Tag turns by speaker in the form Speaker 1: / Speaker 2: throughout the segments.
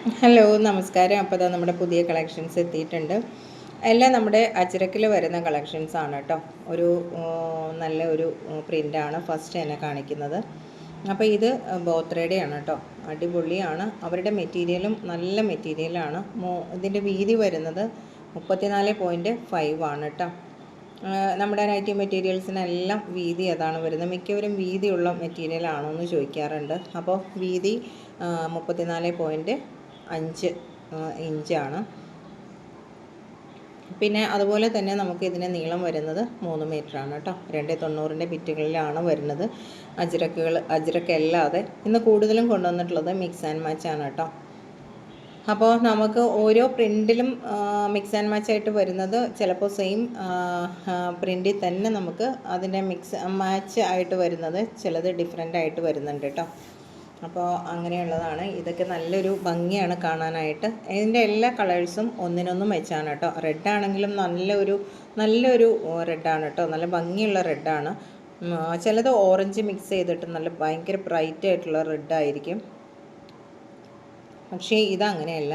Speaker 1: Hello നമസ്കാരം. അപ്പോൾ ഇതാ നമ്മുടെ പുതിയ കളക്ഷൻസ് എത്തിയിട്ടുണ്ട്. എല്ലാം നമ്മുടെ അച്ചിരക്കിൽ വരുന്ന കളക്ഷൻസ് ആണ് കേട്ടോ. ഒരു നല്ല ഒരു പ്രിന്റാണ് ഫസ്റ്റ് എന്നെ കാണിക്കുന്നത്. അപ്പോൾ ഇത് ബോത്രയുടെയാണ് കേട്ടോ. അടിപൊളിയാണ്. അവരുടെ മെറ്റീരിയലും നല്ല മെറ്റീരിയലാണ് ഇതിന്റെ വീതി വരുന്നത് മുപ്പത്തിനാല് പോയിന്റ് ഫൈവ് ആണ് കേട്ടോ. നമ്മുടെ നൈറ്റി മെറ്റീരിയൽസിനെല്ലാം വീതി അതാണ് വരുന്നത്. മിക്കവരും വീതിയുള്ള മെറ്റീരിയലാണോ എന്ന് ചോദിക്കാറുണ്ട്. അപ്പോൾ വീതി മുപ്പത്തിനാല് പോയിന്റ് അഞ്ച് ഇഞ്ചാണ്. പിന്നെ അതുപോലെ തന്നെ നമുക്ക് ഇതിന് നീളം വരുന്നത് മൂന്ന് ആണ് കേട്ടോ. രണ്ട് തൊണ്ണൂറിന്റെ ബിറ്റുകളിലാണ് വരുന്നത്. അജ്രക്കുകൾ അജിരക്കല്ലാതെ. ഇന്ന് കൂടുതലും കൊണ്ടുവന്നിട്ടുള്ളത് മിക്സ് ആൻഡ് മാച്ച് ആണ് കേട്ടോ. അപ്പോൾ നമുക്ക് ഓരോ പ്രിന്റിലും മിക്സ് ആൻഡ് മാച്ച് ആയിട്ട് വരുന്നത് ചിലപ്പോൾ സെയിം പ്രിന്റിൽ തന്നെ നമുക്ക് അതിന്റെ മിക്സ് മാച്ച് ആയിട്ട് വരുന്നത് ചിലത് ഡിഫറെന്റ് ആയിട്ട് വരുന്നുണ്ട് കേട്ടോ. അപ്പോൾ അങ്ങനെയുള്ളതാണ്. ഇതൊക്കെ നല്ലൊരു ഭംഗിയാണ് കാണാനായിട്ട്. ഇതിന്റെ എല്ലാ കളേഴ്സും ഒന്നിനൊന്നും വെച്ചാണ് കേട്ടോ. റെഡ് ആണെങ്കിലും നല്ലൊരു നല്ലൊരു റെഡാണ് കേട്ടോ. നല്ല ഭംഗിയുള്ള റെഡാണ് ചിലത് ഓറഞ്ച് മിക്സ് ചെയ്തിട്ട് നല്ല ഭയങ്കര ബ്രൈറ്റ് ആയിട്ടുള്ള റെഡ് ആയിരിക്കും. പക്ഷേ ഇതങ്ങനെയല്ല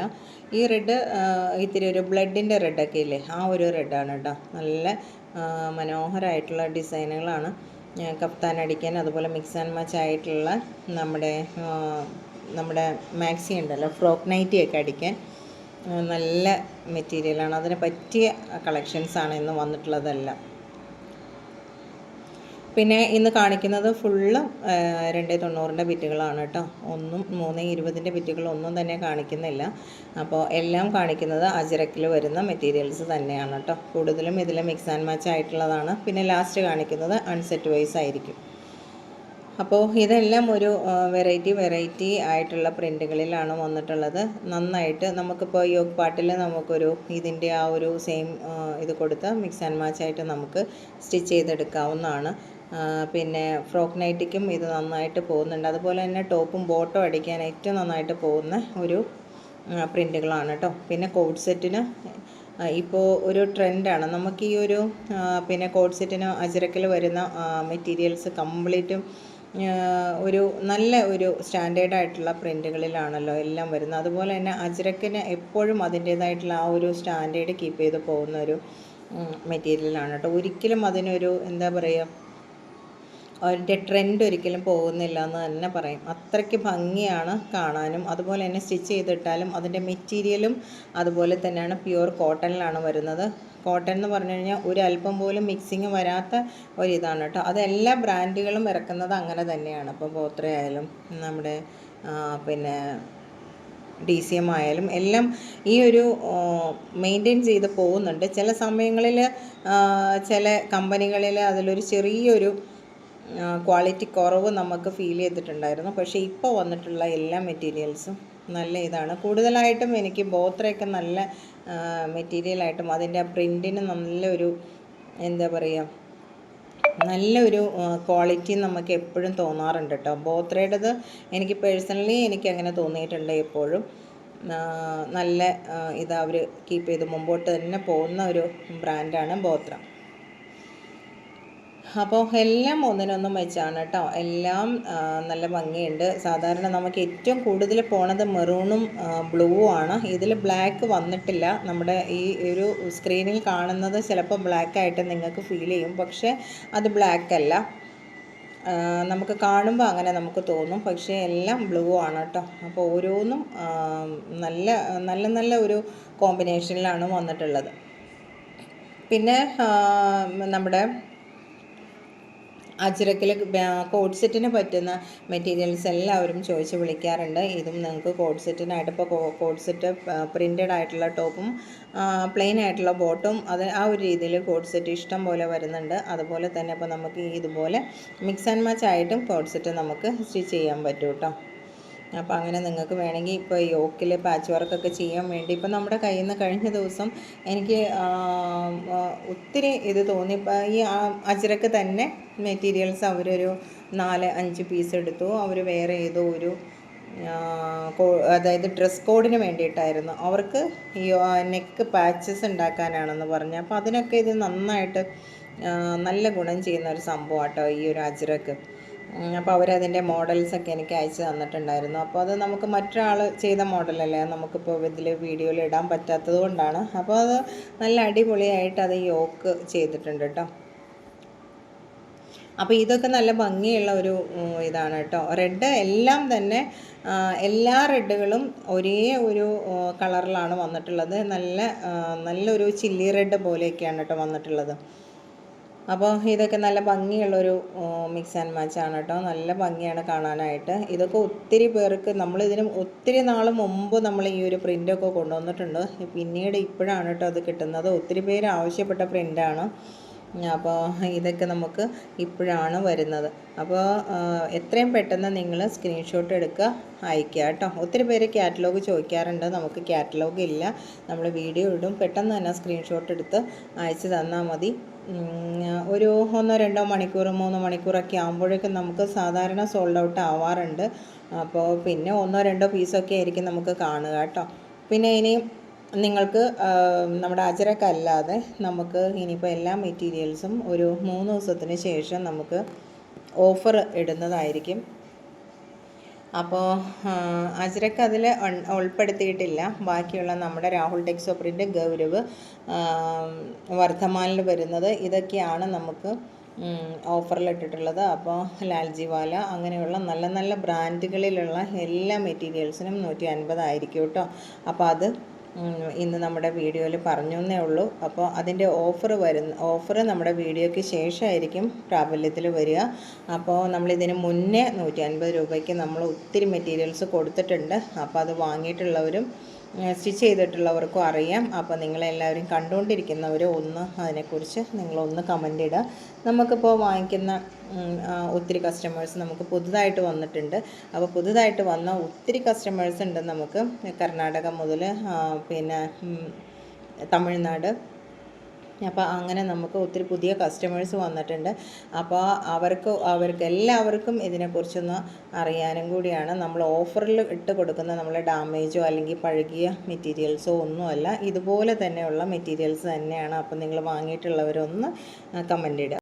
Speaker 1: ഈ റെഡ് ഇത്തിരി ഒരു ബ്ലഡിന്റെ റെഡൊക്കെ ഇല്ലേ? ആ ഒരു റെഡാണ് കേട്ടോ. നല്ല മനോഹരമായിട്ടുള്ള ഡിസൈനുകളാണ്. കഫ്താൻ അടിക്കാൻ അതുപോലെ മിക്സ് ആൻഡ് മച്ച് ആയിട്ടുള്ള നമ്മുടെ നമ്മുടെ മാക്സി ഉണ്ടല്ലോ ഫ്രോക്ക് നൈറ്റി ഒക്കെ അടിക്കാൻ നല്ല മെറ്റീരിയലാണ് അതിന് പറ്റിയ കളക്ഷൻസാണ് ഇന്ന് വന്നിട്ടുള്ളതെല്ലാം. പിന്നെ ഇന്ന് കാണിക്കുന്നത് ഫുള്ള് രണ്ട് തൊണ്ണൂറിന്റെ ബിറ്റുകളാണ് കേട്ടോ. ഒന്നും മൂന്ന് ഇരുപതിന്റെ ബിറ്റുകൾ ഒന്നും തന്നെ കാണിക്കുന്നില്ല. അപ്പോൾ എല്ലാം കാണിക്കുന്നത് അജിറക്കിൽ വരുന്ന മെറ്റീരിയൽസ് തന്നെയാണ് കേട്ടോ. കൂടുതലും ഇതിൽ മിക്സ് ആൻഡ് മാച്ച് ആയിട്ടുള്ളതാണ്. പിന്നെ ലാസ്റ്റ് കാണിക്കുന്നത് അൺസെറ്റ് വൈസ് ആയിരിക്കും. അപ്പോൾ ഇതെല്ലാം ഒരു വെറൈറ്റി വെറൈറ്റി ആയിട്ടുള്ള പ്രിന്റുകളിലാണ് വന്നിട്ടുള്ളത്. നന്നായിട്ട് നമുക്കിപ്പോൾ യോഗ പാട്ടിൽ നമുക്കൊരു ഇതിന്റെ ആ ഒരു സെയിം ഇത് കൊടുത്ത് മിക്സ് ആൻഡ് മാച്ച് ആയിട്ട് നമുക്ക് സ്റ്റിച്ച് ചെയ്തെടുക്കാവുന്നതാണ്. പിന്നെ ഫ്രോക്ക് നൈറ്റിക്കും ഇത് നന്നായിട്ട് പോകുന്നുണ്ട്. അതുപോലെ തന്നെ ടോപ്പും ബോട്ടും അടിക്കാൻ ഏറ്റവും നന്നായിട്ട് പോകുന്ന ഒരു പ്രിന്റുകളാണ് കേട്ടോ. പിന്നെ കോഡ് സെറ്റിന് ഇപ്പോൾ ഒരു ട്രെൻഡാണ്. നമുക്ക് ഈ ഒരു പിന്നെ കോഡ് സെറ്റിന് അജിറക്കിൽ വരുന്ന മെറ്റീരിയൽസ് കംപ്ലീറ്റും ഒരു നല്ല ഒരു സ്റ്റാൻഡേർഡായിട്ടുള്ള പ്രിന്റുകളിലാണല്ലോ എല്ലാം വരുന്നത്. അതുപോലെ തന്നെ അജ്രക്കിന് എപ്പോഴും അതിന്റേതായിട്ടുള്ള ആ ഒരു സ്റ്റാൻഡേർഡ് കീപ്പ് ചെയ്ത് പോകുന്ന ഒരു മെറ്റീരിയലാണ് കേട്ടോ. ഒരിക്കലും അതിനൊരു എന്താ പറയുക അതിന്റെ ട്രെൻഡ് ഒരിക്കലും പോകുന്നില്ല എന്ന് തന്നെ പറയും. അത്രയ്ക്ക് ഭംഗിയാണ് കാണാനും അതുപോലെ തന്നെ സ്റ്റിച്ച് ചെയ്തിട്ടാലും അതിന്റെ മെറ്റീരിയലും അതുപോലെ തന്നെയാണ് പ്യുവർ കോട്ടണിലാണ് വരുന്നത്. കോട്ടൺ എന്ന് പറഞ്ഞു കഴിഞ്ഞാൽ ഒരു അല്പം പോലും മിക്സിങ് വരാത്ത ഒരിതാണ് കേട്ടോ. അത് എല്ലാ ബ്രാൻഡുകളും ഇറക്കുന്നത് അങ്ങനെ തന്നെയാണ്. ഇപ്പോൾ ബോത്ര ആയാലും നമ്മുടെ പിന്നെ ഡി സി എം ആയാലും എല്ലാം ഈ ഒരു മെയിന്റെയിൻ ചെയ്ത് പോകുന്നുണ്ട്. ചില സമയങ്ങളിൽ ചില കമ്പനികളിൽ അതിലൊരു ചെറിയൊരു ക്വാളിറ്റി കുറവ് നമുക്ക് ഫീൽ ചെയ്തിട്ടുണ്ടായിരുന്നു. പക്ഷേ ഇപ്പോൾ വന്നിട്ടുള്ള എല്ലാ മെറ്റീരിയൽസും നല്ല ഇതാണ്. കൂടുതലായിട്ടും എനിക്ക് ബോത്രയൊക്കെ നല്ല മെറ്റീരിയലായിട്ടും അതിന്റെ ആ പ്രിന്റിന് നല്ലൊരു എന്താ പറയുക നല്ലൊരു ക്വാളിറ്റി നമുക്ക് എപ്പോഴും തോന്നാറുണ്ട് കേട്ടോ ബോത്രയുടേത് എനിക്ക് പേഴ്സണലി എനിക്ക് അങ്ങനെ തോന്നിയിട്ടുണ്ട് എപ്പോഴും. നല്ല ഇത് അവർ കീപ്പ് ചെയ്ത് മുമ്പോട്ട് തന്നെ പോകുന്ന ഒരു ബ്രാൻഡാണ് ബോത്ര. അപ്പോൾ എല്ലാം ഒന്നിനൊന്നും വെച്ചാണ് കേട്ടോ. എല്ലാം നല്ല ഭംഗിയുണ്ട്. സാധാരണ നമുക്ക് ഏറ്റവും കൂടുതൽ പോണത് മെറൂണും ബ്ലൂവും ആണ്. ഇതിൽ ബ്ലാക്ക് വന്നിട്ടില്ല. നമ്മുടെ ഈ ഒരു സ്ക്രീനിൽ കാണുന്നത് ചിലപ്പോൾ ബ്ലാക്ക് ആയിട്ട് നിങ്ങൾക്ക് ഫീൽ ചെയ്യും. പക്ഷേ അത് ബ്ലാക്ക് അല്ല. നമുക്ക് കാണുമ്പോൾ അങ്ങനെ നമുക്ക് തോന്നും. പക്ഷേ എല്ലാം ബ്ലൂ ആണ് കേട്ടോ. അപ്പോൾ ഓരോന്നും നല്ല നല്ല നല്ല ഒരു കോമ്പിനേഷനിലാണ് വന്നിട്ടുള്ളത്. പിന്നെ നമ്മുടെ അജ്രക്കിൽ കോഡ് സെറ്റിന് പറ്റുന്ന മെറ്റീരിയൽസ് എല്ലാവരും ചോദിച്ച് വിളിക്കാറുണ്ട്. ഇതും നിങ്ങൾക്ക് കോഡ് സെറ്റിനായിട്ട് ഇപ്പോൾ കോഡ് സെറ്റ് പ്രിന്റഡ് ആയിട്ടുള്ള ടോപ്പും പ്ലെയിൻ ആയിട്ടുള്ള ബോട്ടും അത് ആ ഒരു രീതിയിൽ കോഡ് സെറ്റ് ഇഷ്ടം പോലെ വരുന്നുണ്ട്. അതുപോലെ തന്നെ ഇപ്പോൾ നമുക്ക് ഇതുപോലെ മിക്സ് ആൻഡ് മാച്ച് ആയിട്ടും കോഡ് സെറ്റ് നമുക്ക് സ്റ്റിച്ച് ചെയ്യാൻ പറ്റും കേട്ടോ അപ്പോൾ അങ്ങനെ നിങ്ങൾക്ക് വേണമെങ്കിൽ ഇപ്പോൾ യോക്കിൽ പാച്ച് വർക്കൊക്കെ ചെയ്യാൻ വേണ്ടി ഇപ്പോൾ നമ്മുടെ കയ്യിൽ നിന്ന് കഴിഞ്ഞ ദിവസം എനിക്ക് ഒത്തിരി ഇത് തോന്നി. ഇപ്പം ഈ ആ- തന്നെ മെറ്റീരിയൽസ് അവരൊരു നാല് അഞ്ച് പീസ് എടുത്തു. അവർ വേറെ ഏതോ ഒരു അതായത് ഡ്രസ് കോഡിന് വേണ്ടിയിട്ടായിരുന്നു. അവർക്ക് ഈ നെക്ക് പാച്ചസ് ഉണ്ടാക്കാനാണെന്ന് പറഞ്ഞു. അപ്പോൾ അതിനൊക്കെ ഇത് നന്നായിട്ട് നല്ല ഗുണം ചെയ്യുന്ന ഒരു സംഭവം കേട്ടോ ഈ ഒരു അജ്രക്ക്. അപ്പോൾ അവരതിന്റെ മോഡൽസൊക്കെ എനിക്ക് അയച്ചു തന്നിട്ടുണ്ടായിരുന്നു. അപ്പോൾ അത് നമുക്ക് മറ്റൊരാൾ ചെയ്ത മോഡലല്ലേ നമുക്കിപ്പോൾ ഇതിൽ വീഡിയോയിൽ ഇടാൻ പറ്റാത്തത് കൊണ്ടാണ്. അപ്പോൾ അത് നല്ല അടിപൊളിയായിട്ട് അത് യോക്ക് ചെയ്തിട്ടുണ്ട് കേട്ടോ അപ്പോൾ ഇതൊക്കെ നല്ല ഭംഗിയുള്ള ഒരു ഇതാണ് കേട്ടോ റെഡ് എല്ലാം തന്നെ എല്ലാ റെഡുകളും ഒരേ ഒരു കളറിലാണ് വന്നിട്ടുള്ളത്. നല്ല നല്ലൊരു ചില്ലി റെഡ് പോലെയൊക്കെയാണ് കേട്ടോ വന്നിട്ടുള്ളത്. അപ്പോൾ ഇതൊക്കെ നല്ല ഭംഗിയുള്ളൊരു മിക്സ് ആൻഡ് മാച്ച് ആണ് കേട്ടോ. നല്ല ഭംഗിയാണ് കാണാനായിട്ട്. ഇതൊക്കെ ഒത്തിരി പേർക്ക് നമ്മളിതിന് ഒത്തിരി നാൾ മുമ്പ് നമ്മൾ ഈ ഒരു പ്രിന്റൊക്കെ കൊണ്ടുവന്നിട്ടുണ്ട്. പിന്നീട് ഇപ്പോഴാണ് കേട്ടോ അത് കിട്ടുന്നത്. ഒത്തിരി പേര് ആവശ്യപ്പെട്ട പ്രിന്റാണ് അപ്പോൾ ഇതൊക്കെ നമുക്ക് ഇപ്പോഴാണ് വരുന്നത്. അപ്പോൾ എത്രയും പെട്ടെന്ന് നിങ്ങൾ സ്ക്രീൻഷോട്ട് എടുക്കുക അയക്കുക കേട്ടോ. ഒത്തിരി പേര് കാറ്റലോഗ് ചോദിക്കാറുണ്ട്. നമുക്ക് കാറ്റലോഗ് ഇല്ല. നമ്മൾ വീഡിയോ ഇടും. പെട്ടെന്ന് തന്നെ സ്ക്രീൻഷോട്ട് എടുത്ത് അയച്ചു തന്നാൽ മതി. ഒരു ഒന്നോ രണ്ടോ മണിക്കൂർ മൂന്ന് മണിക്കൂറൊക്കെ ആകുമ്പോഴേക്കും നമുക്ക് സാധാരണ സോൾഡ് ഔട്ട് ആവാറുണ്ട്. അപ്പോൾ പിന്നെ ഒന്നോ രണ്ടോ പീസൊക്കെ ആയിരിക്കും നമുക്ക് കാണുക കേട്ടോ. പിന്നെ ഇനി നിങ്ങൾക്ക് നമ്മുടെ അജരക്കല്ലാതെ നമുക്ക് ഇനിയിപ്പോൾ എല്ലാ മെറ്റീരിയൽസും ഒരു മൂന്ന് ദിവസത്തിന് ശേഷം നമുക്ക് ഓഫർ ഇടുന്നതായിരിക്കും. അപ്പോൾ അജരക്ക് അതിൽ ഉൾപ്പെടുത്തിയിട്ടില്ല. ബാക്കിയുള്ള നമ്മുടെ രാഹുൽ ടെക്സോ പ്രിന്റ് ഗൗരവ് വർദ്ധമാനിൽ വരുന്നത് ഇതൊക്കെയാണ് നമുക്ക് ഓഫറിലിട്ടിട്ടുള്ളത്. അപ്പോൾ ലാൽജിവാല അങ്ങനെയുള്ള നല്ല നല്ല ബ്രാൻഡുകളിലുള്ള എല്ലാ മെറ്റീരിയൽസിനും നൂറ്റി അൻപതായിരിക്കും കേട്ടോ. അപ്പോൾ അത് ഇന്ന് നമ്മുടെ വീഡിയോയിൽ പറഞ്ഞു എന്നേ ഉള്ളൂ. അപ്പോൾ അതിന്റെ ഓഫർ വരുന്ന ഓഫർ നമ്മുടെ വീഡിയോയ്ക്ക് ശേഷമായിരിക്കും പ്രാബല്യത്തിൽ വരിക. അപ്പോൾ നമ്മളിതിന് മുന്നേ നൂറ്റി അൻപത് രൂപയ്ക്ക് നമ്മൾ ഒത്തിരി മെറ്റീരിയൽസ് കൊടുത്തിട്ടുണ്ട്. അപ്പോൾ അത് വാങ്ങിയിട്ടുള്ളവരും സ്റ്റിച്ച് ചെയ്തിട്ടുള്ളവർക്കും അറിയാം. അപ്പോൾ നിങ്ങളെല്ലാവരും കണ്ടുകൊണ്ടിരിക്കുന്നവർ ഒന്ന് അതിനെക്കുറിച്ച് നിങ്ങളൊന്ന് കമന്റ് ഇടുക. നമുക്കിപ്പോൾ വാങ്ങിക്കുന്ന ഒത്തിരി കസ്റ്റമേഴ്സ് നമുക്ക് പുതുതായിട്ട് വന്നിട്ടുണ്ട്. അപ്പോൾ പുതുതായിട്ട് വന്ന ഒത്തിരി കസ്റ്റമേഴ്സ് ഉണ്ട് നമുക്ക്. കർണാടക മുതൽ പിന്നെ തമിഴ്നാട്. അപ്പോൾ അങ്ങനെ നമുക്ക് ഒത്തിരി പുതിയ കസ്റ്റമേഴ്സ് വന്നിട്ടുണ്ട്. അപ്പോൾ അവർക്ക് അവർക്ക് എല്ലാവർക്കും ഇതിനെക്കുറിച്ചൊന്ന് അറിയാനും കൂടിയാണ്. നമ്മൾ ഓഫറിൽ ഇട്ട് കൊടുക്കുന്ന നമ്മളെ ഡാമേജോ അല്ലെങ്കിൽ പഴകിയ മെറ്റീരിയൽസോ ഒന്നുമല്ല. ഇതുപോലെ തന്നെയുള്ള മെറ്റീരിയൽസ് തന്നെയാണ്. അപ്പോൾ നിങ്ങൾ വാങ്ങിയിട്ടുള്ളവരൊന്ന് കമന്റ് ഇടുക.